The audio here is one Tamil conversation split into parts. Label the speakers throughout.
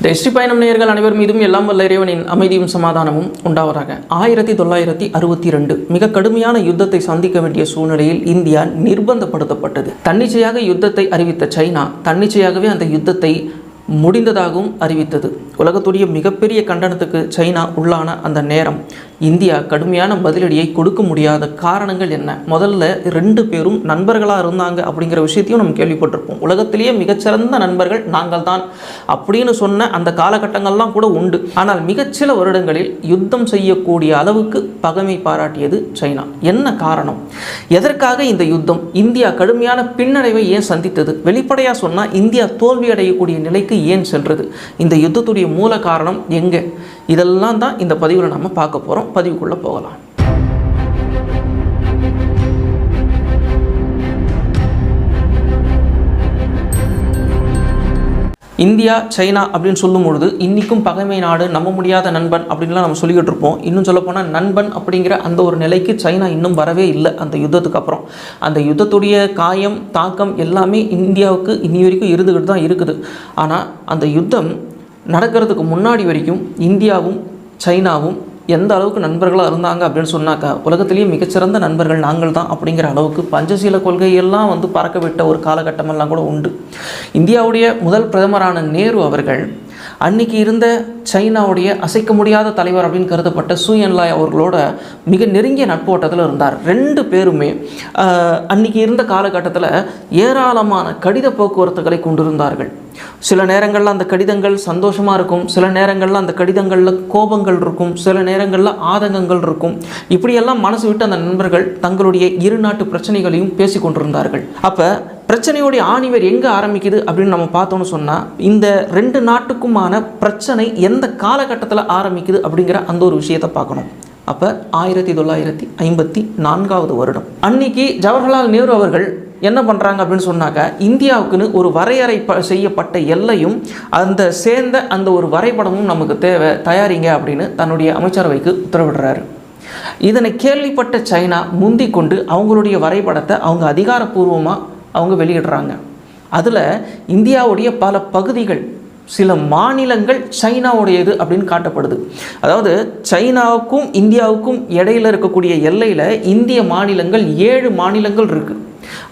Speaker 1: இந்த எஸ்டி பயணம் நேயர்கள் அனைவர் மீதும் எல்லாம் வல்ல இறைவனின் அமைதியும் சமாதானமும் உண்டாவதாக. ஆயிரத்தி தொள்ளாயிரத்தி அறுபத்தி ரெண்டு மிக கடுமையான யுத்தத்தை சந்திக்க வேண்டிய சூழ்நிலையில் இந்தியா நிர்பந்தப்படுத்தப்பட்டது. தன்னிச்சையாக யுத்தத்தை அறிவித்த சைனா தன்னிச்சையாகவே அந்த யுத்தத்தை முடிந்ததாகவும் அறிவித்தது. உலகத்துடைய மிகப்பெரிய கண்டனத்துக்கு சைனா உள்ளான அந்த நேரம். இந்தியா கடுமையான பதிலடியை கொடுக்க முடியாத காரணங்கள் என்ன? முதல்ல ரெண்டு பேரும் நண்பர்களாக இருந்தாங்க அப்படிங்கிற விஷயத்தையும் நம்ம கேள்விப்பட்டிருப்போம். உலகத்திலேயே மிகச்சிறந்த நண்பர்கள் நாங்கள் தான் அப்படின்னு சொன்ன அந்த காலகட்டங்கள்லாம் கூட உண்டு. ஆனால் மிகச்சில வருடங்களில் யுத்தம் செய்யக்கூடிய அளவுக்கு பகைமை பாராட்டியது சைனா. என்ன காரணம்? எதற்காக இந்த யுத்தம்? இந்தியா கடுமையான பின்னடைவை ஏன் சந்தித்தது? வெளிப்படையாக சொன்னால் இந்தியா தோல்வியடையக்கூடிய நிலைக்கு ஏன் சென்றது இந்த யுத்தத்துடைய மூல காரணம் எங்கே? இதெல்லாம் தான் இந்த பதிவில் நம்ம பார்க்க போகிறோம் பதிவுக்குள்ளே போகலாம். இந்தியா சைனா அப்படின்னு சொல்லும் பொழுது இன்றைக்கும் பகைமை நாடு நம்ப முடியாத நண்பன் அப்படின்லாம் நம்ம சொல்லிக்கிட்டு இருப்போம். இன்னும் சொல்லப்போனால் நண்பன் அப்படிங்கிற அந்த ஒரு நிலைக்கு சைனா இன்னும் வரவே இல்லை அந்த யுத்தத்துக்கு அப்புறம். அந்த யுத்தத்துடைய காயம் தாக்கம் எல்லாமே இந்தியாவுக்கு இனி வரைக்கும் இருந்துக்கிட்டு தான் இருக்குது. ஆனால் அந்த யுத்தம் நடக்கிறதுக்கு முன்னாடி வரைக்கும் இந்தியாவும் சைனாவும் எந்த அளவுக்கு நண்பர்களாக இருந்தாங்க அப்படின்னு சொன்னாக்கா உலகத்திலேயே மிகச்சிறந்த நண்பர்கள் நாங்கள் தான் அப்படிங்கிற அளவுக்கு பஞ்சசீல கொள்கையெல்லாம் வந்து பறக்க விட்ட ஒரு காலகட்டமெல்லாம் கூட உண்டு. இந்தியாவுடைய முதல் பிரதமரான நேரு அவர்கள் அன்னைக்கு இருந்த சைனாவுடைய அசைக்க முடியாத தலைவர் அப்படின்னு கருதப்பட்ட சூயன்லாய் அவர்களோட மிக நெருங்கிய நட்போட்டத்தில் இருந்தார். ரெண்டு பேருமே அன்னைக்கு இருந்த காலகட்டத்தில் ஏராளமான கடித போக்குவரத்துகளை கொண்டிருந்தார்கள். சில நேரங்களில் அந்த கடிதங்கள் சந்தோஷமாக இருக்கும் சில நேரங்களில் அந்த கடிதங்களில் கோபங்கள் இருக்கும் சில நேரங்களில் ஆதங்கங்கள் இருக்கும். இப்படியெல்லாம் மனசு விட்டு அந்த நண்பர்கள் தங்களுடைய இரு நாட்டு பிரச்சனைகளையும் பேசி கொண்டிருந்தார்கள் அப்போ பிரச்சனையோடைய ஆணிவர் எங்கே ஆரம்பிக்குது அப்படின்னு நம்ம பார்த்தோம்னு சொன்னால் இந்த ரெண்டு நாட்டுக்குமான பிரச்சனை எந்த காலகட்டத்தில் ஆரம்பிக்குது அப்படிங்கிற அந்த ஒரு விஷயத்தை பார்க்கணும். அப்போ ஆயிரத்தி தொள்ளாயிரத்தி ஐம்பத்தி நான்காவது வருடம். அன்னைக்கு ஜவஹர்லால் நேரு அவர்கள் என்ன பண்ணுறாங்க அப்படின்னு சொன்னாக்க இந்தியாவுக்குன்னு ஒரு வரையறை ப செய்யப்பட்ட எல்லையும் அந்த சேர்ந்த அந்த ஒரு வரைபடமும் நமக்கு தேவை தயாரிங்க அப்படின்னு தன்னுடைய அமைச்சரவைக்கு உத்தரவிடுறாரு. இதனை கேள்விப்பட்ட சைனா முந்திக் கொண்டு அவங்களுடைய வரைபடத்தை அவங்க அதிகாரப்பூர்வமாக அவங்க வெளியிடுறாங்க. அதில் இந்தியாவுடைய பல பகுதிகள் சில மாநிலங்கள் சைனாவுடையது அப்படின்னு காட்டப்படுது. அதாவது சைனாவுக்கும் இந்தியாவுக்கும் இடையில இருக்கக்கூடிய எல்லையில் இந்திய மாநிலங்கள் ஏழு மாநிலங்கள் இருக்குது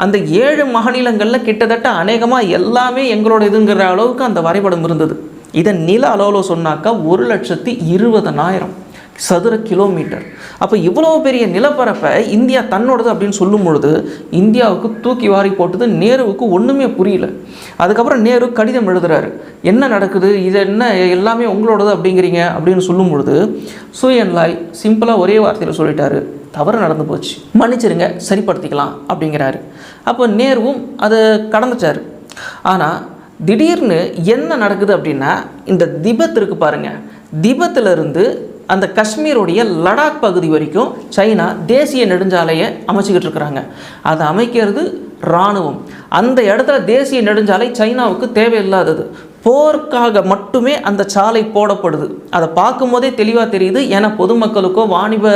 Speaker 1: அந்த ஏழு மாநிலங்களில் கிட்டத்தட்ட அநேகமாக எல்லாமே எங்களோட இதுங்கிற அளவுக்கு அந்த வரைபடம் இருந்தது. இதை நில அளவில் சொன்னாக்கா ஒரு லட்சத்தி இருபதனாயிரம். சதுர கிலோமீட்டர். அப்போ இவ்வளோ பெரிய நிலப்பரப்பை இந்தியா தன்னோடது அப்படின்னு சொல்லும் பொழுது இந்தியாவுக்கு தூக்கி வாரி போட்டது நேருவுக்கு ஒன்றுமே புரியல. அதுக்கப்புறம் நேரு கடிதம் எழுதுறாரு. என்ன நடக்குது? இது என்ன எல்லாமே உங்களோடது அப்படிங்கிறீங்க அப்படின்னு சொல்லும் பொழுது சூயன்லாய் சிம்பிளாக ஒரே வார்த்தையில் சொல்லிட்டாரு. தவறு நடந்து போச்சு. மன்னிச்சிருங்க சரிப்படுத்திக்கலாம் அப்படிங்கிறாரு. அப்போ நேருவும் அதை கடந்துட்டார். ஆனால் திடீர்னு என்ன நடக்குது அப்படின்னா இந்த திபத் இருக்கு பாருங்கள் திபத்திலிருந்து அந்த காஷ்மீருடைய லடாக் பகுதி வரைக்கும் சைனா தேசிய நெடுஞ்சாலையை அமைச்சிக்கிட்டு இருக்கிறாங்க. அதை அமைக்கிறது இராணுவம். அந்த இடத்துல தேசிய நெடுஞ்சாலை சைனாவுக்கு தேவையில்லாதது. போருக்காக மட்டுமே அந்த சாலை போடப்படுது. அதை பார்க்கும்போதே தெளிவாக தெரியுது. ஏன்னா பொதுமக்களுக்கோ வாணிப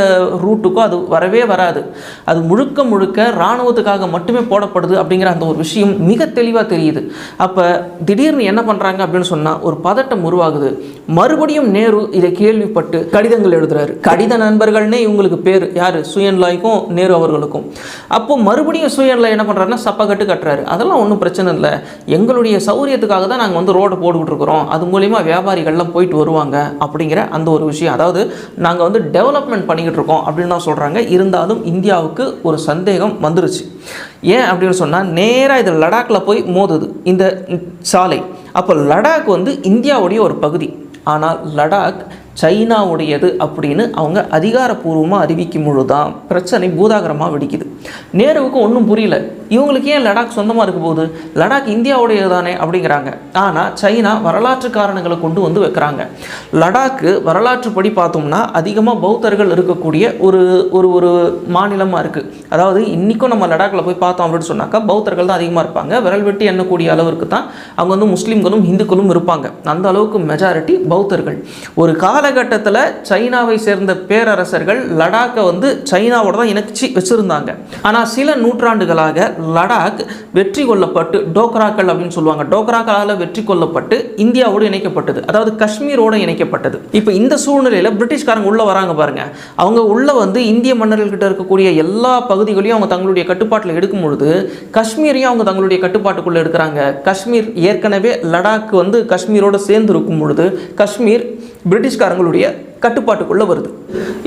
Speaker 1: ரூட்டுக்கோ அது வரவே வராது. அது முழுக்க முழுக்க இராணுவத்துக்காக மட்டுமே போடப்படுது அப்படிங்கிற அந்த ஒரு விஷயம் மிக தெளிவாக தெரியுது. அப்போ திடீர்னு என்ன பண்ணுறாங்க அப்படின்னு சொன்னால் ஒரு பதட்டம் உருவாகுது. மறுபடியும் நேரு இதை கேள்விப்பட்டு கடிதங்கள் எழுதுறாரு. கடித நண்பர்கள்னே இவங்களுக்கு பேர். யார்? சுயன்லாய்க்கும் நேரு அவர்களுக்கும். அப்போ மறுபடியும் சுயன்லாய் என்ன பண்ணுறாருன்னா சப்பக்கட்டு கட்டுறாரு. அதெல்லாம் ஒன்றும் பிரச்சனை இல்லை. எங்களுடைய சௌரியத்துக்காக தான் நாங்கள் வந்து ரோடு போட்டுக்கிட்டுருக்குறோம். அது மூலிமா வியாபாரிகள்லாம் போயிட்டு வருவாங்க அப்படிங்கிற அந்த ஒரு விஷயம். அதாவது நாங்கள் வந்து டெவலப்மெண்ட் பண்ணிக்கிட்டு இருக்கோம் அப்படின்னு தான் சொல்கிறாங்க இருந்தாலும் இந்தியாவுக்கு ஒரு சந்தேகம் வந்துருச்சு. ஏன் அப்படின்னு சொன்னால் நேராக இது லடாக்கில் போய் மோதுது இந்த சாலை. அப்போ லடாக் வந்து இந்தியாவுடைய ஒரு பகுதி. ஆனால் லடாக் சைனாவுடையது அப்படின்னு அவங்க அதிகாரப்பூர்வமாக அறிவிக்கும் பொழுது தான் பிரச்சனை பூதாகரமாக வெடிக்குது. நேருவுக்கு ஒன்றும் புரியல. இவங்களுக்கு ஏன் லடாக் சொந்தமாக இருக்க போகுது? லடாக் இந்தியாவுடையது தானே அப்படிங்கிறாங்க. ஆனால் சைனா வரலாற்று காரணங்களை கொண்டு வந்து வைக்கிறாங்க. லடாக்கு வரலாற்றுப்படி பார்த்தோம்னா அதிகமாக பௌத்தர்கள் இருக்கக்கூடிய ஒரு ஒரு ஒரு மாநிலமாக இருக்குது அதாவது இன்றைக்கும் நம்ம லடாக்கில் போய் பார்த்தோம் அப்படின்னு சொன்னாக்கா பௌத்தர்கள் தான் அதிகமாக இருப்பாங்க. விரல் வெட்டி எண்ணக்கூடிய அளவுக்கு தான் அவங்க வந்து முஸ்லீம்களும் இந்துக்களும் இருப்பாங்க. அந்த அளவுக்கு மெஜாரிட்டி பௌத்தர்கள். ஒரு காலகட்டத்தில் சைனாவை சேர்ந்த பேரரசர்கள் லடாக்கை வந்து சைனாவோட தான் இணைச்சி வச்சுருந்தாங்க. ஆனால் சில நூற்றாண்டுகளாக லடாக் வெற்றி கொள்ளப்பட்டு டோக்ராக்கள் அப்படின்னு சொல்லுவாங்க. டோக்ராக்களால் வெற்றி கொள்ளப்பட்டு இந்தியாவோடு இணைக்கப்பட்டது. அதாவது காஷ்மீரோடு இணைக்கப்பட்டது. இப்போ இந்த சூழ்நிலையில் பிரிட்டிஷ்காரங்க உள்ளே வராங்க பாருங்க. அவங்க உள்ளே வந்து இந்திய மன்னர்கள்கிட்ட இருக்கக்கூடிய எல்லா பகுதிகளையும் அவங்க தங்களுடைய கட்டுப்பாட்டில் எடுக்கும் பொழுது காஷ்மீரையும் அவங்க தங்களுடைய கட்டுப்பாட்டுக்குள்ளே எடுக்கிறாங்க. காஷ்மீர் ஏற்கனவே லடாக் வந்து காஷ்மீரோடு சேர்ந்து இருக்கும் பொழுது காஷ்மீர் பிரிட்டிஷ்காரங்களுடைய கட்டுப்பாட்டுக்குள்ளே வருது.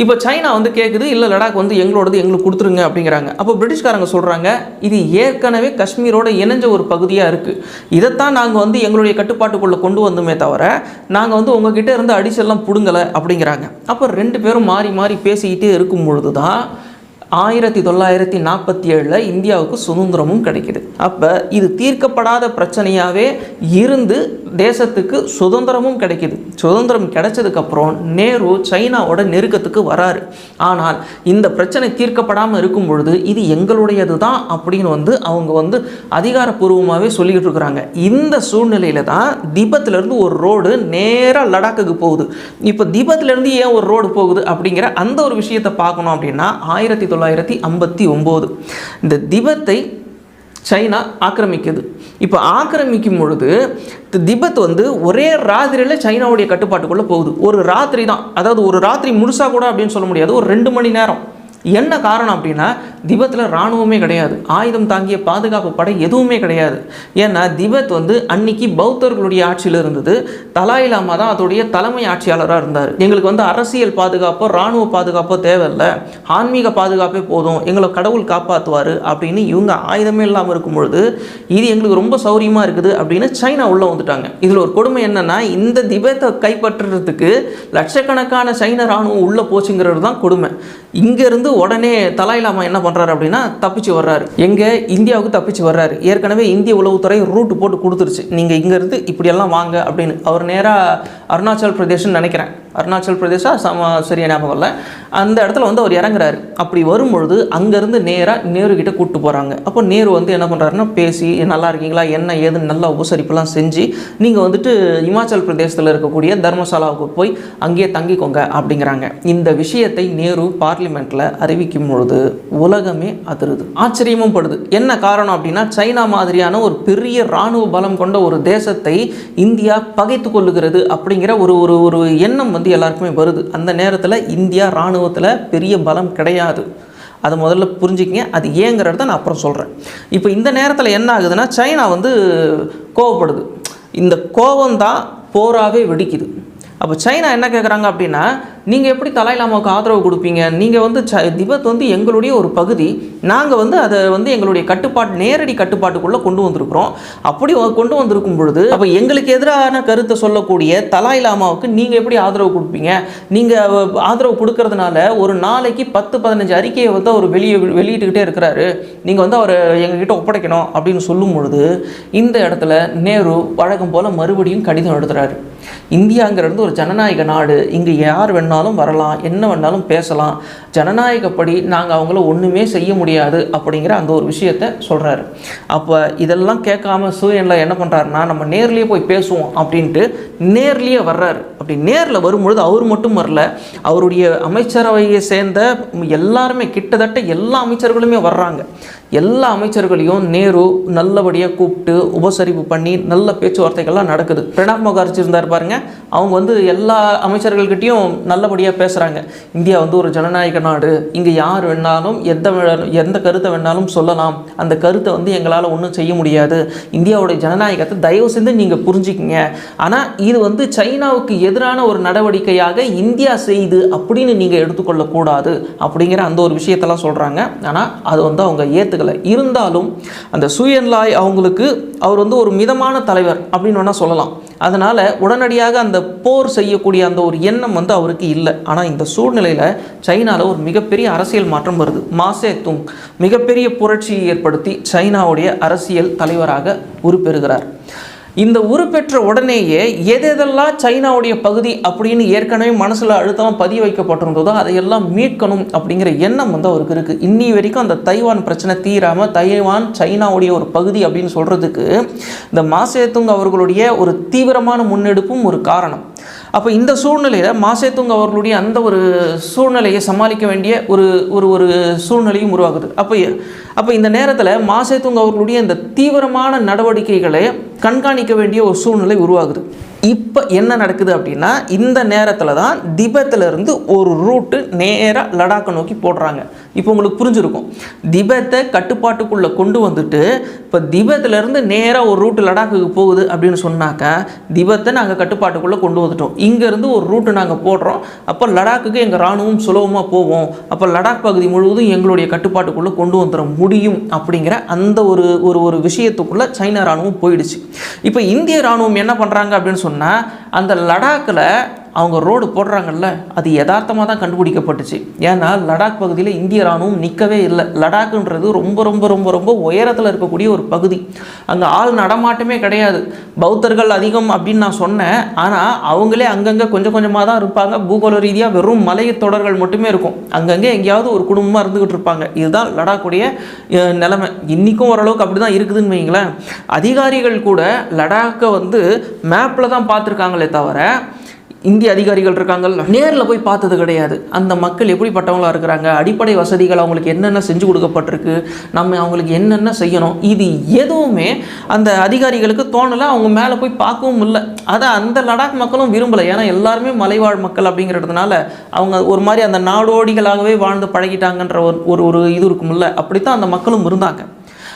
Speaker 1: இப்போ சைனா வந்து கேட்குது இல்லை லடாக் வந்து எங்களோடது எங்களுக்கு கொடுத்துருங்க அப்படிங்கிறாங்க. அப்போ பிரிட்டிஷ்காரங்க சொல்கிறாங்க இது ஏற்கனவே காஷ்மீரோட இணைஞ்ச ஒரு பகுதியாக இருக்குது இதைத்தான் நாங்கள் வந்து எங்களுடைய கட்டுப்பாட்டுக்குள்ளே கொண்டு வந்தோமே தவிர நாங்கள் வந்து உங்ககிட்ட இருந்து அடிச்செல்லாம் பிடுங்கலை அப்படிங்கிறாங்க. அப்போ ரெண்டு பேரும் மாறி மாறி பேசிக்கிட்டே இருக்கும் பொழுது தான் ஆயிரத்தி தொள்ளாயிரத்தி நாற்பத்தி ஏழில் இந்தியாவுக்கு சுதந்திரமும் கிடைக்கிது. அப்போ இது தீர்க்கப்படாத பிரச்சனையாகவே இருந்து தேசத்துக்கு சுதந்திரமும் கிடைக்கிது. சுதந்திரம் கிடைச்சதுக்கப்புறம் நேரு சைனாவோட நெருக்கத்துக்கு வராரு. ஆனால் இந்த பிரச்சனை தீர்க்கப்படாமல் இருக்கும் பொழுது இது எங்களுடையது தான் அப்படின்னு வந்து அவங்க வந்து அதிகாரப்பூர்வமாகவே சொல்லிக்கிட்டு இருக்கிறாங்க. இந்த சூழ்நிலையில் தான் திபத்துலேருந்து ஒரு ரோடு நேராக லடாக்குக்கு போகுது. இப்போ திபத்துலேருந்து ஏன் ஒரு ரோடு போகுது அப்படிங்கிற அந்த ஒரு விஷயத்தை பார்க்கணும் அப்படின்னா ஆயிரத்தி தொள்ளாயிரத்தி ஐம்பத்தி ஒம்பது. இந்த திபத்தை சைனா ஆக்கிரமிக்குது. இப்போ ஆக்கிரமிக்கும் பொழுது திபத் திபெத் வந்து ஒரே ராத்திரியில் சைனாவுடைய கட்டுப்பாட்டுக்குள்ளே போகுது. ஒரு ராத்திரி தான் அதாவது ஒரு ராத்திரி முழுசாக கூட அப்படின்னு சொல்ல முடியாது. ஒரு ரெண்டு மணி நேரம். என்ன காரணம் அப்படின்னா திபத்தில் இராணுவமே கிடையாது. ஆயுதம் தாங்கிய பாதுகாப்பு படை எதுவுமே கிடையாது. ஏன்னா திபெத் வந்து அன்னைக்கு பௌத்தர்களுடைய ஆட்சியில் இருந்தது. தலாய் லாமா தான் அதோடைய தலைமை ஆட்சியாளராக இருந்தார். எங்களுக்கு வந்து அரசியல் பாதுகாப்போ இராணுவ பாதுகாப்போ தேவையில்லை. ஆன்மீக பாதுகாப்பே போதும். எங்களை கடவுள் காப்பாற்றுவார் அப்படின்னு இவங்க ஆயுதமே இல்லாமல் இருக்கும் பொழுது இது எங்களுக்கு ரொம்ப சௌரியமாக இருக்குது அப்படின்னு சைனா உள்ளே வந்துட்டாங்க. இதில் ஒரு கொடுமை என்னென்னா இந்த திபெத்தை கைப்பற்றுறதுக்கு லட்சக்கணக்கான சைன இராணுவம் உள்ளே போச்சுங்கிறது தான் கொடுமை. இங்கேருந்து உடனே தலாய் லாமா என்ன பண்ணுறாரு அப்படின்னா தப்பிச்சு வர்றாரு. எங்கே? இந்தியாவுக்கு தப்பிச்சு வர்றாரு. ஏற்கனவே இந்திய உளவுத்துறை ரூட் போட்டு கொடுத்துருச்சு. நீங்கள் இங்கேருந்து இப்படியெல்லாம் வாங்க அப்படின்னு. அவர் நேராக அருணாச்சல் பிரதேஷ்னு நினைக்கிறேன். அருணாச்சல் பிரதேசா சம சரியா ஞாபகம் இல்லை அந்த இடத்துல வந்து அவர் இறங்குறாரு. அப்படி வரும்பொழுது அங்கேருந்து நேராக நேரு கிட்டே கூப்பிட்டு போகிறாங்க அப்போ நேரு வந்து என்ன பண்ணுறாருன்னா பேசி நல்லா இருக்கீங்களா? என்ன ஏதுன்னு நல்லா உபசரிப்புலாம் செஞ்சு நீங்கள் வந்துட்டு இமாச்சல் பிரதேசத்தில் இருக்கக்கூடிய தர்மசாலாவுக்கு போய் அங்கேயே தங்கிக்கோங்க அப்படிங்கிறாங்க. இந்த விஷயத்தை நேரு பார்லிமெண்ட்டில் அறிவிக்கும் பொழுது உலகமே அதிருது. ஆச்சரியமும் படுது. என்ன காரணம் அப்படின்னா சைனா மாதிரியான ஒரு பெரிய இராணுவ பலம் கொண்ட ஒரு தேசத்தை இந்தியா பகைத்து கொள்ளுகிறது அப்படிங்கிற ஒரு ஒரு ஒரு எண்ணம் வந்து எல்லாருக்குமே வருது. அந்த நேரத்தில் இந்தியா இராணுவத்தில் பெரிய பலம் கிடையாது. அதை முதல்ல புரிஞ்சுக்கிங்க. அது ஏங்கிறத நான் அப்புறம் சொல்கிறேன் இப்போ இந்த நேரத்தில் என்ன ஆகுதுன்னா சைனா வந்து கோவப்படுது. இந்த கோபம் தான் வெடிக்குது. அப்போ சைனா என்ன கேட்குறாங்க அப்படின்னா நீங்கள் எப்படி தலாய் லாமாவுக்கு ஆதரவு கொடுப்பீங்க? நீங்கள் வந்து ச திபெத் வந்து எங்களுடைய ஒரு பகுதி. நாங்கள் வந்து அதை வந்து எங்களுடைய கட்டுப்பாட்டு நேரடி கட்டுப்பாட்டுக்குள்ளே கொண்டு வந்திருக்கிறோம். அப்படி கொண்டு வந்திருக்கும் பொழுது அப்போ எங்களுக்கு எதிரான கருத்தை சொல்லக்கூடிய தலாய் லாமாவுக்கு நீங்கள் எப்படி ஆதரவு கொடுப்பீங்க? நீங்கள் ஆதரவு கொடுக்கறதுனால ஒரு நாளைக்கு பத்து பதினஞ்சு அறிக்கையை வந்து அவர் வெளியே வெளியிட்டுக்கிட்டே இருக்கிறாரு. நீங்கள் வந்து அவரை எங்ககிட்ட ஒப்படைக்கணும் அப்படின்னு சொல்லும் பொழுது இந்த இடத்துல நேரு வழக்கம் போல் மறுபடியும் கடிதம் எழுதுறாரு. இந்தியாங்கிறது ஒரு ஜனநாயக நாடு இங்கே யார் வேணாலும் வரலாம் என்ன வேணாலும் பேசலாம். ஜனநாயகப்படி நாங்கள் அவங்கள ஒன்றுமே செய்ய முடியாது அப்படிங்கிற அந்த ஒரு விஷயத்த சொல்கிறாரு அப்போ இதெல்லாம் கேட்காம சூரியனில் என்ன பண்ணுறாருன்னா நம்ம நேர்லேயே போய் பேசுவோம் அப்படின்ட்டு நேர்லேயே வர்றாரு. அப்படி நேரில் வரும்பொழுது அவர் மட்டும் வரல. அவருடைய அமைச்சரவையை சேர்ந்த எல்லாருமே கிட்டத்தட்ட எல்லா அமைச்சர்களுமே வர்றாங்க. எல்லா அமைச்சர்களையும் நேரு நல்லபடியாக கூப்பிட்டு உபசரிப்பு பண்ணி நல்ல பேச்சுவார்த்தைகள்லாம் நடக்குது. பிரணாப் முகர்ஜி இருந்தார் பாருங்க. அவங்க வந்து எல்லா அமைச்சர்கள்கிட்டையும் நல்லபடியாக பேசுகிறாங்க இந்தியா வந்து ஒரு ஜனநாயக நாடு. இங்கே யார் வேணாலும் எந்த எந்த கருத்தை வேணாலும் சொல்லலாம். அந்த கருத்தை வந்து எங்களால் ஒன்றும் செய்ய முடியாது. இந்தியாவுடைய ஜனநாயகத்தை தயவு செஞ்சு நீங்கள் புரிஞ்சுக்கிங்க. ஆனால் இது வந்து சைனாவுக்கு எதிரான ஒரு நடவடிக்கையாக இந்தியா செய்து அப்படின்னு நீங்கள் எடுத்துக்கொள்ளக்கூடாது அப்படிங்கிற அந்த ஒரு விஷயத்தெல்லாம் சொல்கிறாங்க ஆனால் அது வந்து அவங்க ஏற்றுக்கலை இருந்தாலும் அந்த சுயன்லாய் அவங்களுக்கு அவர் வந்து ஒரு மிதமான தலைவர் அப்படின்னு வேணால் சொல்லலாம். அதனால் உடனடியாக அந்த போர் செய்யக்கூடிய அந்த ஒரு எண்ணம் வந்து அவருக்கு இல்லை. ஆனால் இந்த சூழ்நிலையில் சைனாவில் ஒரு மிகப்பெரிய அரசியல் மாற்றம் வருது. மாசே துங் மிகப்பெரிய புரட்சியை ஏற்படுத்தி சைனாவுடைய அரசியல் தலைவராக உருப்பெறுகிறார். இந்த உருப்பெற்ற உடனேயே எதெதெல்லாம் சைனாவுடைய பகுதி அப்படின்னு ஏற்கனவே மனசில் அழுத்தமாக பதிய வைக்கப்பட்டிருந்ததோ அதையெல்லாம் மீட்கணும் அப்படிங்கிற எண்ணம் வந்து அவருக்கு இருக்குது இன்னி வரைக்கும் அந்த தைவான் பிரச்சனை தீராமல் தைவான் சைனாவுடைய ஒரு பகுதி அப்படின்னு சொல்கிறதுக்கு இந்த மாசேத்துங் அவர்களுடைய ஒரு தீவிரமான முன்னெடுப்பும் ஒரு காரணம். அப்போ இந்த சூழ்நிலையில் மாசேத்துங் அவர்களுடைய அந்த ஒரு சூழ்நிலையை சமாளிக்க வேண்டிய ஒரு ஒரு ஒரு சூழ்நிலையும் உருவாகுது. அப்போ அப்போ இந்த நேரத்தில் மாசேத்துங் அவர்களுடைய இந்த தீவிரமான நடவடிக்கைகளை கண்காணிக்க வேண்டிய ஒரு சூழ்நிலை உருவாகுது. இப்போ என்ன நடக்குது அப்படின்னா இந்த நேரத்தில் தான் திபெத்திலிருந்து ஒரு ரூட்டு நேராக லடாக்கை நோக்கி போடுறாங்க. இப்போ உங்களுக்கு புரிஞ்சிருக்கும். திபெத்தை கட்டுப்பாட்டுக்குள்ளே கொண்டு வந்துட்டு இப்போ திபெத்திலேருந்து நேராக ஒரு ரூட்டு லடாக்குக்கு போகுது அப்படின்னு சொன்னாக்கா திபெத்தை நாங்கள் கட்டுப்பாட்டுக்குள்ளே கொண்டு வந்துட்டோம். இங்கேருந்து ஒரு ரூட்டு நாங்கள் போடுறோம். அப்போ லடாக்குக்கு எங்கள் இராணுவம் சுலபமாக போவோம் அப்போ லடாக் பகுதி முழுவதும் எங்களுடைய கட்டுப்பாட்டுக்குள்ளே கொண்டு வந்துட முடியும் அப்படிங்கிற அந்த ஒரு ஒரு ஒரு விஷயத்துக்குள்ளே சைனா இராணுவம் போயிடுச்சு. இப்போ இந்திய இராணுவம் என்ன பண்ணுறாங்க அப்படின்னு சொன்னால் சொன்னால் அந்த லடாக்கில் அவங்க ரோடு போடுறாங்கல்ல அது யதார்த்தமாக தான் கண்டுபிடிக்கப்பட்டுச்சு. ஏன்னா லடாக் பகுதியில் இந்திய ராணுவம் நிற்கவே இல்லை. லடாக்குன்றது ரொம்ப ரொம்ப ரொம்ப ரொம்ப உயரத்தில் இருக்கக்கூடிய ஒரு பகுதி. அங்கே ஆள் நடமாட்டமே கிடையாது. பௌத்தர்கள் அதிகம் அப்படின்னு நான் சொன்னேன். ஆனால் அவங்களே அங்கங்கே கொஞ்சம் கொஞ்சமாக தான் இருப்பாங்க. பூகோள ரீதியாக வெறும் மலையை தொடர்கள் மட்டுமே இருக்கும். அங்கங்கே எங்கேயாவது ஒரு குடும்பமாக இருந்துக்கிட்டு இருப்பாங்க. இதுதான் லடாக்குடைய நிலைமை. இன்றைக்கும் ஓரளவுக்கு அப்படி தான் இருக்குதுன்னு வைங்களேன் அதிகாரிகள் கூட லடாக்கை வந்து மேப்பில் தான் பார்த்துருக்காங்களே தவிர இந்திய அதிகாரிகள் இருக்காங்கல்ல? நேரில் போய் பார்த்தது கிடையாது. அந்த மக்கள் எப்படிப்பட்டவங்களாக இருக்கிறாங்க? அடிப்படை வசதிகள் அவங்களுக்கு என்னென்ன செஞ்சு கொடுக்கப்பட்டிருக்கு? நம்ம அவங்களுக்கு என்னென்ன செய்யணும்? இது எதுவுமே அந்த அதிகாரிகளுக்கு தோணலை. அவங்க மேலே போய் பார்க்கவும் இல்லை. அதை அந்த லடாக் மக்களும் விரும்பலை. ஏன்னா எல்லாருமே மலைவாழ் மக்கள் அப்படிங்கிறதுனால அவங்க ஒரு மாதிரி அந்த நாடோடிகளாகவே வாழ்ந்து பழகிட்டாங்கன்ற ஒரு ஒரு ஒரு இது இருக்கும்ல அப்படித்தான் அந்த மக்களும் இருந்தாங்க.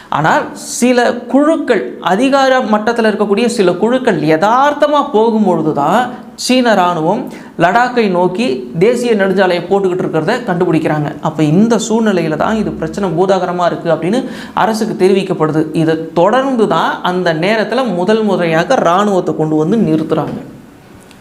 Speaker 1: ஆனால் சில குழுக்கள் அதிகார மட்டத்தில் இருக்கக்கூடிய சில குழுக்கள் யதார்த்தமாக போகும்பொழுது தான் சீன இராணுவம் லடாக்கை நோக்கி தேசிய நெடுஞ்சாலையை போட்டுக்கிட்டு இருக்கிறத கண்டுபிடிக்கிறாங்க. அப்போ இந்த சூழ்நிலையில் தான் இது பிரச்சனை பூதாகரமாக இருக்குது அப்படின்னு அரசுக்கு தெரிவிக்கப்படுது. இதை தொடர்ந்து தான் அந்த நேரத்தில் முதல் முறையாக இராணுவத்தை கொண்டு வந்து நிறுத்துகிறாங்க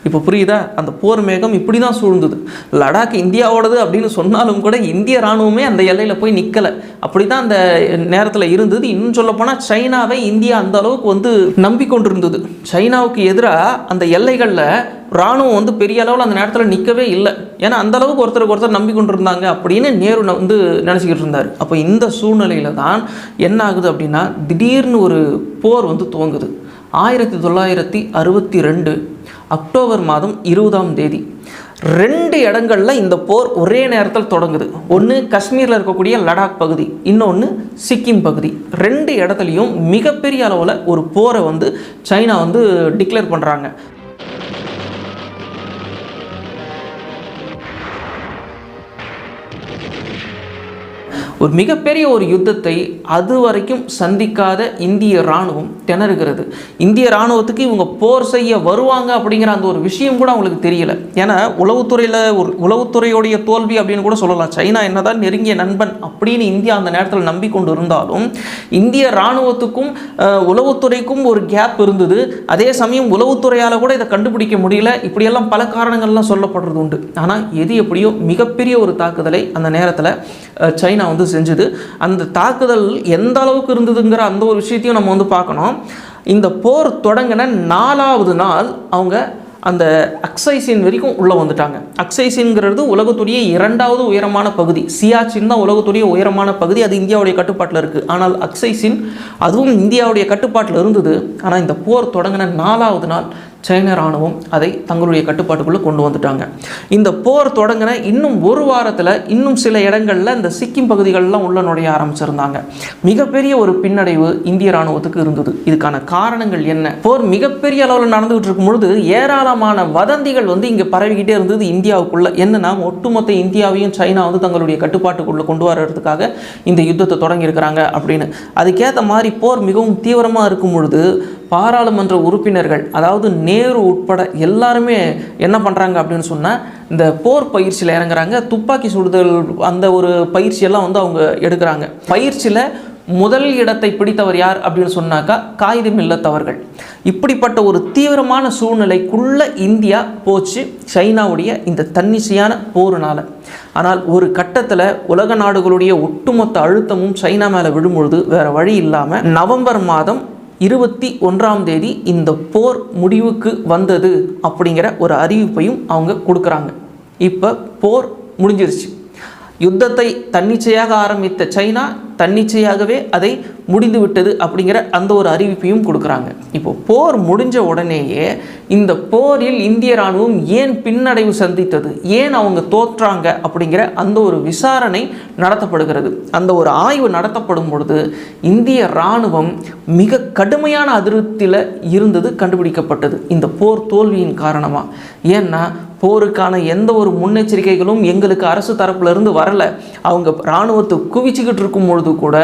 Speaker 1: இப்போ புரியுதா? அந்த போர் மேகம் இப்படி தான் சூழ்ந்தது. லடாக் இந்தியாவோடது அப்படின்னு சொன்னாலும் கூட இந்திய இராணுவமே அந்த எல்லையில் போய் நிற்கலை அப்படி தான் அந்த நேரத்தில் இருந்தது. இன்னும் சொல்லப்போனால் சைனாவை இந்தியா அந்த அளவுக்கு வந்து நம்பிக்கொண்டிருந்தது. சைனாவுக்கு எதிராக அந்த எல்லைகளில் இராணுவம் வந்து பெரிய அளவில் அந்த நேரத்தில் நிற்கவே இல்லை. ஏன்னா அந்த அளவுக்கு ஒருத்தருக்கு ஒருத்தர் நம்பிக்கொண்டிருந்தாங்க அப்படின்னு நேரு ந- வந்து நினச்சிக்கிட்டு இருந்தார். அப்போ இந்த சூழ்நிலையில் தான் என்ன ஆகுது அப்படின்னா திடீர்னு ஒரு போர் வந்து துவங்குது. ஆயிரத்தி தொள்ளாயிரத்தி அறுபத்தி ரெண்டு அக்டோபர் மாதம் இருபதாம் தேதி. ரெண்டு இடங்கள்ல இந்த போர் ஒரே நேரத்தில் தொடங்குது. ஒன்று காஷ்மீரில் இருக்கக்கூடிய லடாக் பகுதி இன்னொன்று சிக்கிம் பகுதி. ரெண்டு இடத்துலையும் மிகப்பெரிய அளவில் ஒரு போரை வந்து சைனா வந்து டிக்ளேர் பண்ணுறாங்க ஒரு மிகப்பெரிய ஒரு யுத்தத்தை அது வரைக்கும் சந்திக்காத இந்திய இராணுவம் திணறுகிறது. இந்திய இராணுவத்துக்கு இவங்க போர் செய்ய வருவாங்க அப்படிங்கிற அந்த ஒரு விஷயம் கூட அவங்களுக்கு தெரியல. ஏன்னா உளவுத்துறையில் ஒரு உளவுத்துறையுடைய தோல்வி அப்படின்னு கூட சொல்லலாம். சைனா என்னதான் நெருங்கிய நண்பன் அப்படின்னு இந்தியா அந்த நேரத்தில் நம்பிக்கொண்டு இருந்தாலும் இந்திய இராணுவத்துக்கும் உளவுத்துறைக்கும் ஒரு கேப் இருந்தது. அதே சமயம் உளவுத்துறையால் கூட இதை கண்டுபிடிக்க முடியல. இப்படியெல்லாம் பல காரணங்கள்லாம் சொல்லப்படுறது உண்டு. ஆனால் எது எப்படியோ மிகப்பெரிய ஒரு தாக்குதலை அந்த நேரத்தில் சைனா வந்து செஞ்சுது. அந்த தாக்குதல் எந்த அளவுக்கு இருந்ததுங்கிற அந்த ஒரு விஷயத்தையும் நம்ம வந்து பார்க்கணும். இந்த போர் தொடங்கின நாலாவது நாள் அவங்க அந்த அக்சைசின் வரைக்கும் உள்ளே வந்துட்டாங்க. அக்சைசின்ங்கிறது உலகத்துடைய இரண்டாவது உயரமான பகுதி. சியாச்சின் தான் உலகத்துடைய உயரமான பகுதி. அது இந்தியாவுடைய கட்டுப்பாட்டில் இருக்குது ஆனால் அக்சைசின் அதுவும் இந்தியாவுடைய கட்டுப்பாட்டில் இருந்தது. ஆனால் இந்த போர் தொடங்கின நாலாவது நாள் சைன ராணுவம் அதை தங்களுடைய கட்டுப்பாட்டுக்குள்ளே கொண்டு வந்துட்டாங்க. இந்த போர் தொடங்கின இன்னும் ஒரு வாரத்தில் இன்னும் சில இடங்களில் இந்த சிக்கிம் பகுதிகளெலாம் உள்ள நுழைய ஆரம்பிச்சிருந்தாங்க. மிகப்பெரிய ஒரு பின்னடைவு இந்திய ராணுவத்துக்கு இருந்தது. இதுக்கான காரணங்கள் என்ன? போர் மிகப்பெரிய அளவில் நடந்துகிட்டு இருக்கும் பொழுது ஏராளமான வதந்திகள் வந்து இங்கே பரவிக்கிட்டே இருந்தது இந்தியாவுக்குள்ள. என்னன்னா ஒட்டுமொத்த இந்தியாவையும் சைனா வந்து தங்களுடைய கட்டுப்பாட்டுக்குள்ளே கொண்டு வர்றதுக்காக இந்த யுத்தத்தை தொடங்கியிருக்கிறாங்க அப்படின்னு. அதுக்கேற்ற மாதிரி போர் மிகவும் தீவிரமாக இருக்கும் பொழுது பாராளுமன்ற உறுப்பினர்கள் அதாவது நேரு உட்பட எல்லாருமே என்ன பண்ணுறாங்க அப்படின்னு சொன்னால் இந்த போர் பயிற்சியில் இறங்குறாங்க. துப்பாக்கி சுடுதல் அந்த ஒரு பயிற்சியெல்லாம் வந்து அவங்க எடுக்கிறாங்க. பயிற்சியில் முதல் இடத்தை பிடித்தவர் யார் அப்படின்னு சொன்னாக்கா காகிதம் இல்லத்தவர்கள் இப்படிப்பட்ட ஒரு தீவிரமான சூழ்நிலைக்குள்ள இந்தியா போச்சு சைனாவுடைய இந்த தன்னிச்சையான போருனால. ஆனால் ஒரு கட்டத்தில் உலக நாடுகளுடைய ஒட்டுமொத்த அழுத்தமும் சைனா மேலே விழும்பொழுது வேற வழி இல்லாமல் நவம்பர் மாதம் இருபத்தி ஒன்றாம் தேதி இந்த போர் முடிவுக்கு வந்தது அப்படிங்கிற ஒரு அறிவிப்பையும் அவங்க கொடுக்குறாங்க. இப்போ போர் முடிஞ்சிருச்சு. யுத்தத்தை தன்னிச்சையாக ஆரம்பித்த சைனா தன்னிச்சையாகவே அதை முடிந்து விட்டது அப்படிங்கிற அந்த ஒரு அறிவிப்பையும் கொடுக்குறாங்க. இப்போ போர் முடிஞ்ச உடனேயே இந்த போரில் இந்திய ராணுவம் ஏன் பின்னடைவு சந்தித்தது? ஏன் அவங்க தோற்றாங்க? அப்படிங்கிற அந்த ஒரு விசாரணை நடத்தப்படுகிறது. அந்த ஒரு ஆய்வு நடத்தப்படும் பொழுது இந்திய ராணுவம் மிக கடுமையான அதிருப்தியில் இருந்தது கண்டுபிடிக்கப்பட்டது. இந்த போர் தோல்வியின் காரணமாக ஏன்னா போருக்கான எந்த ஒரு முன்னெச்சரிக்கைகளும் எங்களுக்கு அரசு தரப்புலேருந்து வரலை. வரல அவங்க இராணுவத்தை குவிச்சுக்கிட்டு இருக்கும் பொழுது கூட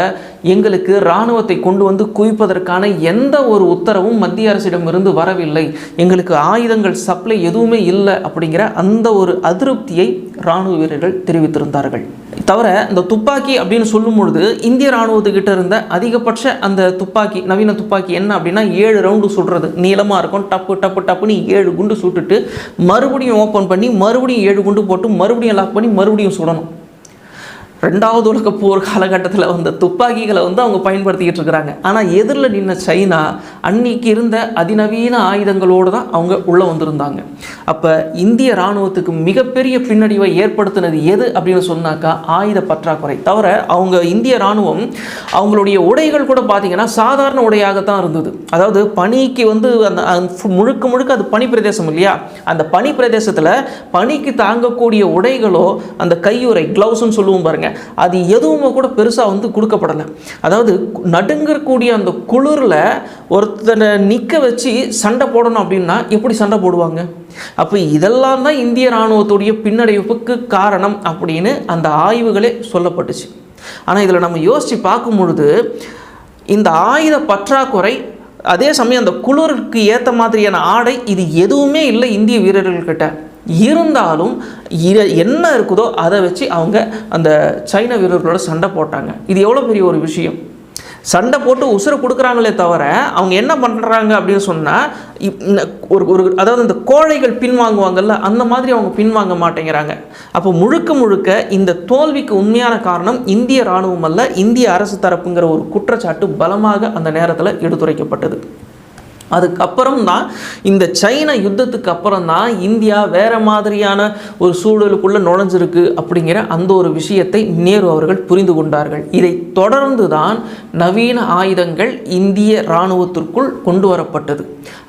Speaker 1: எங்களுக்கு இராணுவத்தை கொண்டு வந்து குவிப்பதற்கான எந்த ஒரு உத்தரவும் மத்திய அரசிடமிருந்து வரவில்லை. எங்களுக்கு ஆயுதங்கள் சப்ளை எதுவுமே இல்லை அப்படிங்கிற அந்த ஒரு அதிருப்தியை இராணுவ வீரர்கள் தெரிவித்திருந்தார்கள். தவிர இந்த துப்பாக்கி அப்படின்னு சொல்லும் பொழுது இந்திய இராணுவத்துக்கிட்ட இருந்த அதிகபட்ச அந்த துப்பாக்கி நவீன துப்பாக்கி என்ன அப்படின்னா ஏழு ரவுண்டு சுடுறது. நீளமாக இருக்கும் டப்பு டப்பு டப்புன்னு ஏழு குண்டு சுட்டுட்டு மறுபடியும் ஓப்பன் பண்ணி மறுபடியும் ஏழு குண்டு போட்டு மறுபடியும் லாக் பண்ணி மறுபடியும் சுடணும். ரெண்டாவது உலக போர் காலகட்டத்தில் வந்த துப்பாக்கிகளை வந்து அவங்க பயன்படுத்திக்கிட்டு இருக்கிறாங்க. ஆனால் எதிரில் நின்ன சைனா அன்னைக்கு இருந்த அதிநவீன ஆயுதங்களோடு தான் அவங்க உள்ளே வந்திருந்தாங்க. அப்போ இந்திய இராணுவத்துக்கு மிகப்பெரிய பின்னடைவை ஏற்படுத்தினது எது அப்படின்னு சொன்னாக்கா ஆயுத பற்றாக்குறை. தவிர அவங்க இந்திய இராணுவம் அவங்களுடைய உடைகள் கூட பார்த்திங்கன்னா சாதாரண உடையாகத்தான் இருந்தது. அதாவது பனிக்கு வந்து அந்த முழுக்க முழுக்க அது பனி பிரதேசம் இல்லையா? அந்த பனி பிரதேசத்தில் பனிக்கு தாங்கக்கூடிய உடைகளோ அந்த கையுறை க்ளவுஸ்ன்னு சொல்லுவோம் பாருங்கள் அது எதுவுமே கூட பெருசாக வந்து கொடுக்கப்படலை. அதாவது நடுங்கக்கூடிய அந்த குளிரில் ஒருத்தனை நிற்க வச்சு சண்டை போடணும் அப்படின்னா எப்படி சண்டை போடுவாங்க? அப்போ இதெல்லாம் தான் இந்திய இராணுவத்துடைய பின்னடைவுக்கு காரணம் அப்படின்னு அந்த ஆய்வுகளே சொல்லப்பட்டுச்சு. ஆனால் இதில் நம்ம யோசித்து பார்க்கும் பொழுது இந்த ஆயுத பற்றாக்குறை அதே சமயம் அந்த குளிருக்கு ஏற்ற மாதிரியான ஆடை இது எதுவுமே இல்லை இந்திய வீரர்கள்கிட்ட. இருந்தாலும் இர- என்ன இருக்குதோ அதை வச்சு அவங்க அந்த சைன வீரர்களோட சண்டை போட்டாங்க. இது எவ்வளோ பெரிய ஒரு விஷயம்? சண்டை போட்டு உசுரை கொடுக்குறாங்களே தவிர அவங்க என்ன பண்ணுறாங்க அப்படின்னு சொன்னால் ஒரு ஒரு அதாவது இந்த கோழைகள் பின்வாங்குவாங்கல்ல அந்த மாதிரி அவங்க பின்வாங்க மாட்டேங்கிறாங்க. அப்போ முழுக்க முழுக்க இந்த தோல்விக்கு உண்மையான காரணம் இந்திய இராணுவம் அல்ல இந்திய அரசு தரப்புங்கிற ஒரு குற்றச்சாட்டு பலமாக அந்த நேரத்தில் எடுத்துரைக்கப்பட்டது. அதுக்கப்புறம் தான் இந்த சைன யுத்தத்துக்கு அப்புறம் தான் இந்தியா வேற மாதிரியான ஒரு சூழலுக்குள்ளே நுழைஞ்சிருக்கு அப்படிங்கிற அந்த ஒரு விஷயத்தை நேரு அவர்கள் புரிந்து கொண்டார்கள். இதை தொடர்ந்து தான் நவீன ஆயுதங்கள் இந்திய இராணுவத்திற்குள் கொண்டு வரப்பட்டது.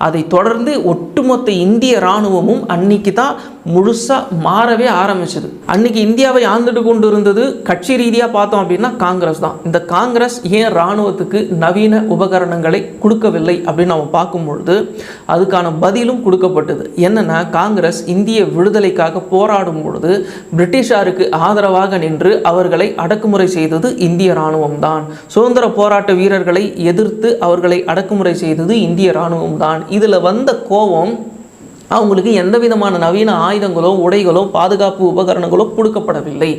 Speaker 1: அதை தொடர்ந்து ஒட்டுமொத்த இந்திய இராணுவமும் அன்னைக்கு தான் முழுசாக மாறவே ஆரம்பிச்சது. அன்னைக்கு இந்தியாவை ஆழ்ந்துட்டு கொண்டு இருந்தது கட்சி ரீதியாக பார்த்தோம் அப்படின்னா காங்கிரஸ் தான். இந்த காங்கிரஸ் ஏன் இராணுவத்துக்கு நவீன உபகரணங்களை கொடுக்கவில்லை அப்படின்னு நம்ம பார்க்கும் பொழுது அதுக்கான பதிலும் கொடுக்கப்பட்டது. என்னென்னா காங்கிரஸ் இந்திய விடுதலைக்காக போராடும் பொழுது பிரிட்டிஷாருக்கு ஆதரவாக நின்று அவர்களை அடக்குமுறை செய்தது இந்திய இராணுவம் தான். சுதந்திர போராட்ட வீரர்களை எதிர்த்து அவர்களை அடக்குமுறை செய்தது இந்திய இராணுவம் தான். இதில் வந்த கோபம் அவங்களுக்கு எந்த விதமான நவீன ஆயுதங்களோ உடைகளோ பாதுகாப்பு உபகரணங்களோ கொடுக்கப்படவில்லை.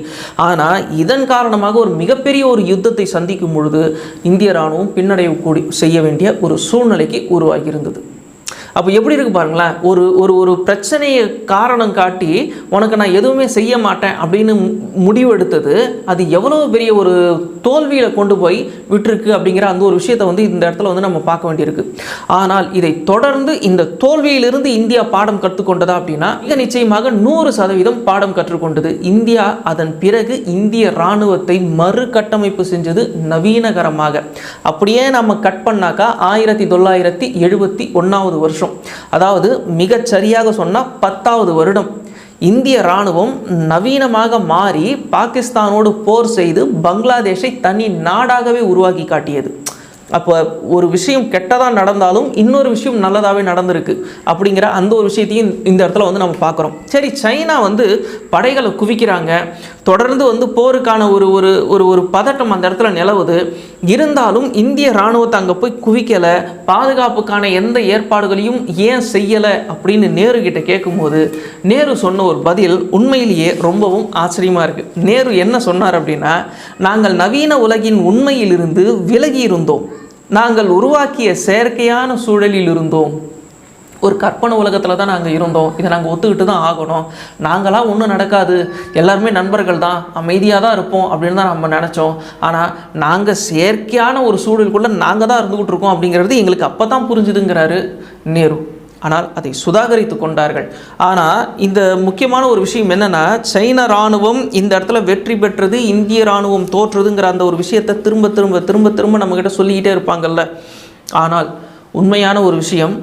Speaker 1: ஆனால் இதன் காரணமாக ஒரு மிகப்பெரிய ஒரு யுத்தத்தை சந்திக்கும் பொழுது இந்திய இராணுவம் பின்னடைவு கூடி செய்ய வேண்டிய ஒரு சூழ்நிலைக்கு உருவாகியிருந்தது. அப்போ எப்படி இருக்கு பாருங்களேன் ஒரு ஒரு ஒரு பிரச்சனையை காரணம் காட்டி உனக்கு நான் எதுவுமே செய்ய மாட்டேன் அப்படின்னு மு- முடிவெடுத்தது அது எவ்வளோ பெரிய ஒரு தோல்வியில் கொண்டு போய் விட்டுருக்கு அப்படிங்கிற அந்த ஒரு விஷயத்தை வந்து இந்த இடத்துல வந்து நம்ம பார்க்க வேண்டியிருக்கு. ஆனால் இதை தொடர்ந்து இந்த தோல்வியிலிருந்து இந்தியா பாடம் கற்றுக்கொண்டதா அப்படின்னா மிக நிச்சயமாக நூறு சதவீதம் பாடம் கற்றுக்கொண்டது. இந்தியா அதன் பிறகு இந்திய இராணுவத்தை மறுகட்டமைப்பு செஞ்சது நவீனகரமாக. அப்படியே நம்ம கட் பண்ணாக்கா ஆயிரத்தி தொள்ளாயிரத்தி எழுபத்தி ஒன்றாவது வருஷம் அதாவது மிகச் சரியாக சொன்னால் பத்தாவது வருடம். இந்திய இராணுவம் நவீனமாக மாறி பாகிஸ்தானோடு போர் செய்து பங்களாதேஷை தனி நாடாகவே உருவாக்கி காட்டியது. அப்போ ஒரு விஷயம் கெட்டதாக நடந்தாலும் இன்னொரு விஷயம் நல்லதாகவே நடந்திருக்கு அப்படிங்கிற அந்த ஒரு விஷயத்தையும் இந்த இடத்துல வந்து நம்ம பார்க்குறோம். சரி சைனா வந்து படைகளை குவிக்கிறாங்க. தொடர்ந்து வந்து போருக்கான ஒரு ஒரு ஒரு ஒரு பதட்டம் அந்த இடத்துல நிலவுது. இருந்தாலும் இந்திய இராணுவத்தை அங்கே போய் குவிக்கலை. பாதுகாப்புக்கான எந்த ஏற்பாடுகளையும் ஏன் செய்யலை அப்படின்னு நேரு கிட்ட கேட்கும்போது நேரு சொன்ன ஒரு பதில் உண்மையிலேயே ரொம்பவும் ஆச்சரியமாக இருக்குது நேரு என்ன சொன்னார் அப்படின்னா நாங்கள் நவீன உலகின் உண்மையிலிருந்து விலகி இருந்தோம். நாங்கள் உருவாக்கிய செயற்கையான சூழலில் இருந்தோம். ஒரு கற்பனை உலகத்தில் தான் நாங்கள் இருந்தோம். இதை நாங்கள் ஒத்துக்கிட்டு தான் ஆகணும். நாங்களாம் ஒன்றும் நடக்காது. எல்லாருமே நண்பர்கள் தான். அமைதியாக தான் இருப்போம் அப்படின்னு தான் நம்ம நினச்சோம். ஆனால் நாங்கள் செயற்கையான ஒரு சூழலுக்குள்ளே நாங்கள் தான் இருந்துக்கிட்டு இருக்கோம் அப்படிங்கிறது எங்களுக்கு அப்போ தான் புரிஞ்சுதுங்கிறாரு நேரு. ஆனால் அதை சுதாகரித்து கொண்டார்கள். ஆனால் இந்த முக்கியமான ஒரு விஷயம் என்னென்னா சைன இராணுவம் இந்த இடத்துல வெற்றி பெற்றது இந்திய இராணுவம் தோற்றுதுங்கிற அந்த ஒரு விஷயத்தை திரும்ப திரும்ப திரும்ப திரும்ப நம்மக்கிட்ட சொல்லிக்கிட்டே இருப்பாங்கல்ல. ஆனால் உண்மையான ஒரு விஷயம்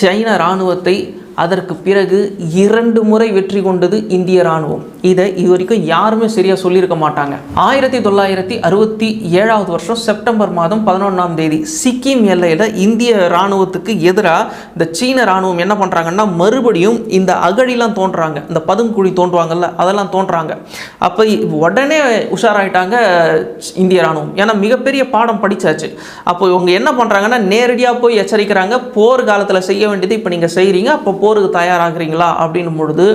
Speaker 1: சைன இராணுவத்தை அதற்கு பிறகு இரண்டு முறை வெற்றி கொண்டது இந்திய ராணுவம். இதை இது வரைக்கும் யாருமே சரியாக சொல்லியிருக்க மாட்டாங்க. ஆயிரத்தி தொள்ளாயிரத்தி அறுபத்தி ஏழாவது வருஷம் செப்டம்பர் மாதம் பதினொன்றாம் தேதி சிக்கிம் எல்லையில் இந்திய ராணுவத்துக்கு எதிராக இந்த சீன ராணுவம் என்ன பண்ணுறாங்கன்னா மறுபடியும் இந்த அகழிலாம் தோன்றாங்க. இந்த பதுங்குழி தோன்றுவாங்கல்ல அதெல்லாம் தோன்றாங்க. அப்போ உடனே உஷாராயிட்டாங்க இந்திய ராணுவம். ஏன்னா மிகப்பெரிய பாடம் படிச்சாச்சு. அப்போ இவங்க என்ன பண்ணுறாங்கன்னா நேரடியாக போய் எச்சரிக்கிறாங்க. போர் காலத்தில் செய்ய வேண்டியது இப்போ நீங்கள் செய்கிறீங்க அப்போ போருக்கு தயாராகிறீங்களா அப்படின்னும் பொழுது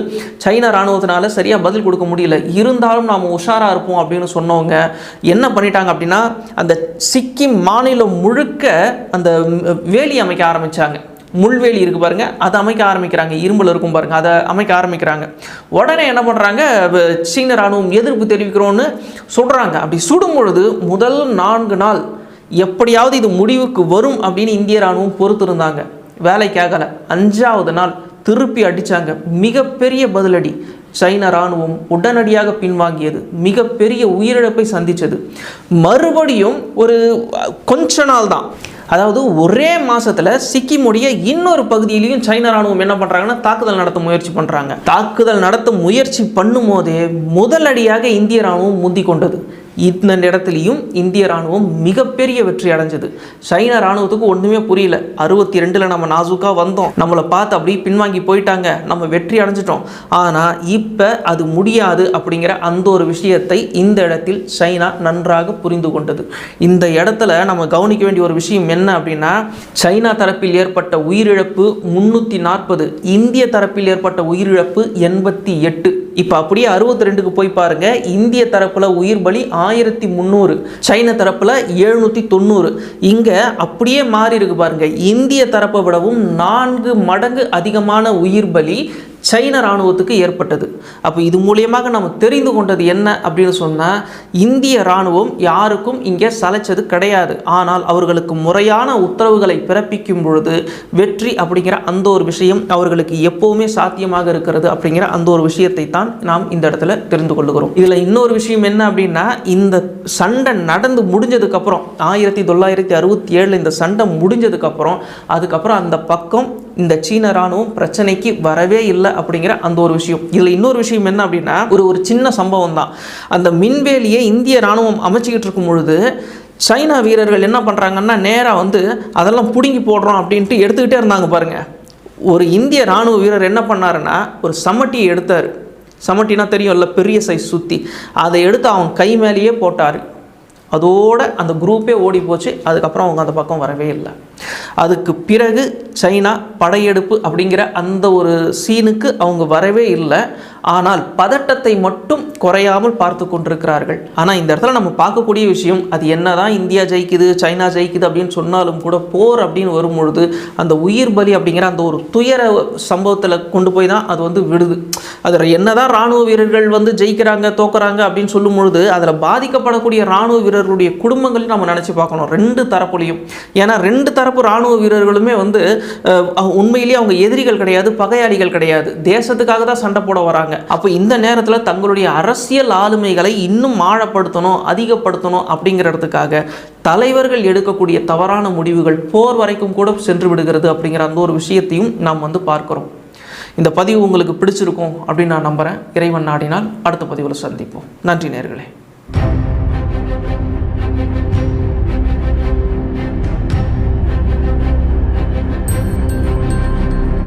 Speaker 1: சைனா இராணுவத்தினால சரியாக பதில் கொடுக்க முடியல. இருந்தாலும் நாம் உஷாராக இருப்போம் அப்படின்னு சொன்னவங்க என்ன பண்ணிட்டாங்க அப்படின்னா அந்த சிக்கிம் மாநிலம் முழுக்க அந்த வேலி அமைக்க ஆரம்பித்தாங்க முள்வேலி இருக்கு பாருங்க அதை அமைக்க ஆரம்பிக்கிறாங்க. இரும்புல இருக்கும் பாருங்க அதை அமைக்க ஆரம்பிக்கிறாங்க. உடனே என்ன பண்றாங்க சீன ராணுவம் எதிர்ப்பு தெரிவிக்கிறோன்னு சொல்றாங்க. அப்படி சுடும் பொழுது முதல் நான்கு நாள் எப்படியாவது இது முடிவுக்கு வரும் அப்படின்னு இந்திய ராணுவம் பொறுத்திருந்தாங்க. வேலைக்காகல. அஞ்சாவது நாள் திருப்பி அடித்தாங்க மிகப்பெரிய பதிலடி. சைன ராணுவம் உடனடியாக பின்வாங்கியது. மிகப்பெரிய உயிரிழப்பை சந்தித்தது மறுபடியும் ஒரு கொஞ்ச நாள் தான். அதாவது ஒரே மாசத்துல சிக்கிமுடைய இன்னொரு பகுதியிலையும் சைன ராணுவம் என்ன பண்றாங்கன்னா தாக்குதல் நடத்த முயற்சி பண்றாங்க. தாக்குதல் நடத்த முயற்சி பண்ணும்போதே முதலடியாக இந்திய ராணுவம் முந்தி கொண்டது. இந்த இடத்துலையும் இந்திய ராணுவம் மிகப்பெரிய வெற்றி அடைஞ்சது. சைன ராணுவத்துக்கு ஒன்றுமே புரியல. அறுபத்தி ரெண்டில் நம்ம நாசுக்காக வந்தோம். நம்மளை பார்த்து அப்படியே பின்வாங்கி போயிட்டாங்க. நம்ம வெற்றி அடைஞ்சிட்டோம். ஆனால் இப்போ அது முடியாது அப்படிங்கிற அந்த ஒரு விஷயத்தை இந்த இடத்தில் சைனா நன்றாக புரிந்து கொண்டது. இந்த இடத்துல நம்ம கவனிக்க வேண்டிய ஒரு விஷயம் என்ன அப்படின்னா சைனா தரப்பில் ஏற்பட்ட உயிரிழப்பு முன்னூற்றி நாற்பது இந்திய தரப்பில் ஏற்பட்ட உயிரிழப்பு எண்பத்தி எட்டு. இப்போ அப்படியே அறுபத்தி ரெண்டுக்கு போய் பாருங்கள் இந்திய தரப்பில் உயிர் பலி ஆயிரத்தி முந்நூறு சைன தரப்புல எழுநூற்றி தொண்ணூறு. இங்க அப்படியே மாறி இருக்கு பாருங்க. இந்திய தரப்பை விடவும் நான்கு மடங்கு அதிகமான உயிர் பலி சைன இராணுவத்துக்கு ஏற்பட்டது. அப்போ இது மூலியமாக நம்ம தெரிந்து கொண்டது என்ன அப்படின்னு சொன்னால் இந்திய இராணுவம் யாருக்கும் இங்கே சலைச்சது கிடையாது. ஆனால் அவர்களுக்கு முறையான உத்தரவுகளை பிறப்பிக்கும் பொழுது வெற்றி அப்படிங்கிற அந்த ஒரு விஷயம் அவர்களுக்கு எப்போவுமே சாத்தியமாக இருக்கிறது அப்படிங்கிற அந்த ஒரு விஷயத்தை தான் நாம் இந்த இடத்துல தெரிந்து கொள்ளுகிறோம். இதில் இன்னொரு விஷயம் என்ன அப்படின்னா இந்த சண்டை நடந்து முடிஞ்சதுக்கப்புறம் ஆயிரத்தி தொள்ளாயிரத்தி அறுபத்தி ஏழில் இந்த சண்டை முடிஞ்சதுக்கப்புறம் அதுக்கப்புறம் அந்த பக்கம் இந்த சீன ராணுவம் பிரச்சனைக்கு வரவே இல்லை அப்படிங்கிற அந்த ஒரு விஷயம். இதில் இன்னொரு விஷயம் என்ன அப்படின்னா ஒரு ஒரு சின்ன சம்பவம் தான். அந்த மின்வேலியை இந்திய ராணுவம் அமைச்சிக்கிட்டு இருக்கும் பொழுது சைனா வீரர்கள் என்ன பண்ணுறாங்கன்னா நேராக வந்து அதெல்லாம் பிடுங்கி போடுறோம் அப்படின்ட்டு எடுத்துக்கிட்டே இருந்தாங்க பாருங்கள் ஒரு இந்திய ராணுவ வீரர் என்ன பண்ணாருன்னா ஒரு சமட்டியை எடுத்தார். சமட்டினா தெரியும்ல பெரிய சைஸ் சுற்றி அதை எடுத்து அவன் கை மேலேயே போட்டார். அதோடு அந்த குரூப்பே ஓடி போச்சு. அதுக்கப்புறம் அவங்க அந்த பக்கம் வரவே இல்லை. அதுக்கு பிறகு சைனா படையெடுப்பு அப்படிங்கிற அந்த ஒரு சீனுக்கு அவங்க வரவே இல்லை. ஆனால் பதட்டத்தை மட்டும் குறையாமல் பார்த்து கொண்டிருக்கிறார்கள். ஆனால் இந்த இடத்துல நம்ம பார்க்கக்கூடிய விஷயம் அது என்னதான் இந்தியா ஜெயிக்குது சைனா ஜெயிக்குது அப்படின்னு சொன்னாலும் கூட போர் அப்படின்னு வரும்பொழுது அந்த உயிர் பலி அப்படிங்கிற அந்த ஒரு துயர சம்பவத்தில் கொண்டு போய் தான் அது வந்து விடுது. அதில் என்னதான் ராணுவ வீரர்கள் வந்து ஜெயிக்கிறாங்க தோக்குறாங்க அப்படின்னு சொல்லும் பொழுது அதில் பாதிக்கப்படக்கூடிய ராணுவ வீரர்களுடைய குடும்பங்களையும் நம்ம நினச்சி பார்க்கணும். ரெண்டு தரப்புலையும். ஏன்னா ரெண்டு தரப்பு ராணுவ வீரர்களுமே வந்து உண்மையிலேயே அவங்க எதிரிகள் கிடையாது பகையாளிகள் கிடையாது. தேசத்துக்காக தான் சண்டை போட வராங்க. அப்போ இந்த நேரத்தில் தங்களுடைய அரசியல் ஆளுமைகளை இன்னும் ஆழப்படுத்தணும் அதிகப்படுத்தணும் அப்படிங்கிறதுக்காக தலைவர்கள் எடுக்கக்கூடிய தவறான முடிவுகள் போர் வரைக்கும் கூட சென்று விடுகிறது அப்படிங்கிற அந்த ஒரு விஷயத்தையும் நாம் வந்து பார்க்குறோம். இந்த பதிவு உங்களுக்கு பிடிச்சிருக்கும் அப்படின்னு நான் நம்புகிறேன் இறைவன் நாடினால் அடுத்த பதிவில் சந்திப்போம். நன்றி நேர்களே.